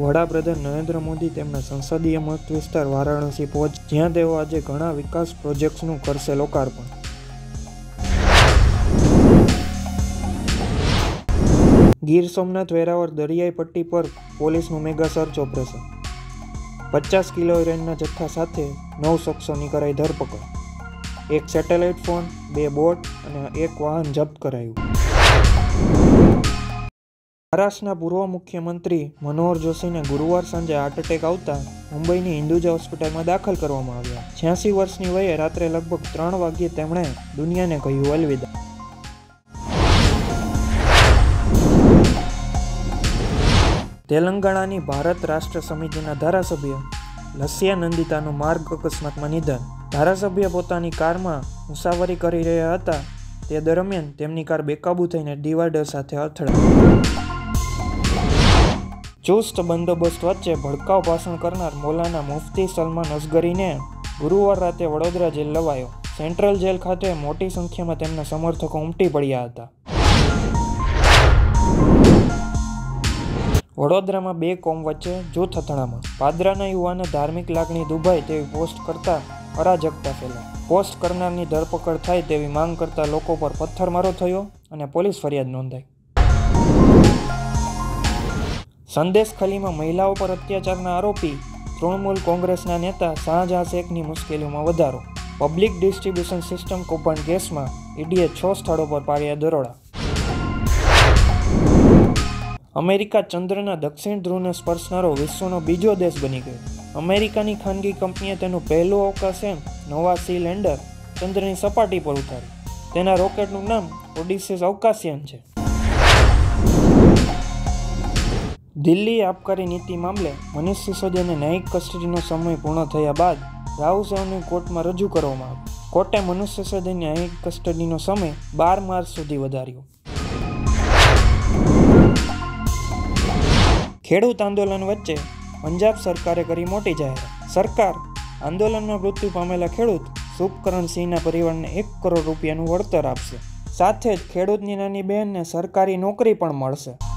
વડાપ્રધાન નરેન્દ્ર મોદી તેમના સંસદીય મત વિસ્તાર વારાણસી પહોંચ, જ્યાં તેઓ આજે ઘણા વિકાસ પ્રોજેક્ટ્સનું કરશે લોકાર્પણ. ગીર સોમનાથ વેરાવળ દરિયાઈ પટ્ટી પર પોલીસનું મેગા સર્ચ ઓપરેશન. પચાસ કિલો હેરોઇનના જથ્થા સાથે નવ શખ્સોની કરાઈ ધરપકડ. એક સેટેલાઇટ ફોન, બે બોટ અને એક વાહન જપ્ત કરાયું. મહારાષ્ટ્રના પૂર્વ મુખ્યમંત્રી મનોહર જોશીને ગુરુવાર સાંજે હાર્ટ એટેક આવતા મુંબઈની હિન્દુજા હોસ્પિટલમાં દાખલ કરવામાં આવ્યા. છ્યાસી વર્ષની વયે રાત્રે લગભગ ત્રણ વાગ્યે તેમણે દુનિયાને કહ્યું, અલવિદા. તેલંગાણાની ભારત રાષ્ટ્ર સમિતિના ધારાસભ્ય લસ્યા નંદિતાનું માર્ગ અકસ્માતમાં નિધન. ધારાસભ્ય પોતાની કારમાં મુસાફરી કરી રહ્યા હતા. તે દરમિયાન તેમની કાર બેકાબૂ થઈને ડિવાઈડર સાથે અથડાઈ. ચુસ્ત બંદોબસ્ત વચ્ચે ભડકાઉ ભાષણ કરનાર મૌલાના મુફતી સલમાન અસગરીને ગુરુવાર રાતે વડોદરા જેલ લવાયો. સેન્ટ્રલ જેલ ખાતે મોટી સંખ્યામાં તેમના સમર્થકો ઉમટી પડ્યા હતા. વડોદરામાં બે કોમ વચ્ચે જૂથ અથડામણ. પાદરાના યુવાને ધાર્મિક લાગણી દુભાય તેવી પોસ્ટ કરતા અરાજકતા ફેલાઈ. પોસ્ટ કરનારની ધરપકડ થાય તેવી માંગ કરતા લોકો પર પથ્થરમારો થયો અને પોલીસ ફરિયાદ નોંધાઈ. સંદેશ ખલીમાં મહિલાઓ પર અત્યાચારના આરોપી તૃણમૂલ કોંગ્રેસના નેતા શાહજહાં શેખની મુશ્કેલીઓમાં વધારો. પબ્લિક ડિસ્ટ્રીબ્યુશન સિસ્ટમ કૌભાંડ કેસમાં ઈડીએ છ સ્થળો પર પાડ્યા દરોડા. અમેરિકા ચંદ્રના દક્ષિણ ધ્રુવને સ્પર્શનારો વિશ્વનો બીજો દેશ બની ગયો. અમેરિકાની ખાનગી કંપનીએ તેનું પહેલું અવકાશયાન નવા સી લેન્ડર ચંદ્રની સપાટી પર ઉતાર્યું. તેના રોકેટનું નામ ઓડિસિસ અવકાશયાન છે. દિલ્હી આબકારી નીતિ મામલે મનીષ સિસોદિયાને ન્યાયિક કસ્ટડીનો સમય પૂર્ણ થયા બાદ રાહુલ સેવની કોર્ટમાં રજૂ કરવામાં આવ્યો કોર્ટે મનીષ સિસોદિયાની ન્યાયિક કસ્ટડીનો સમય બાર માર્ચ સુધી વધાર્યો. ખેડૂત આંદોલન વચ્ચે પંજાબ સરકારે કરી મોટી જાહેરાત. સરકાર આંદોલનમાં મૃત્યુ પામેલા ખેડૂત શુભકરણ સિંહના પરિવારને એક કરોડ રૂપિયાનું વળતર આપશે. સાથે જ ખેડૂતની નાની બહેનને સરકારી નોકરી પણ મળશે.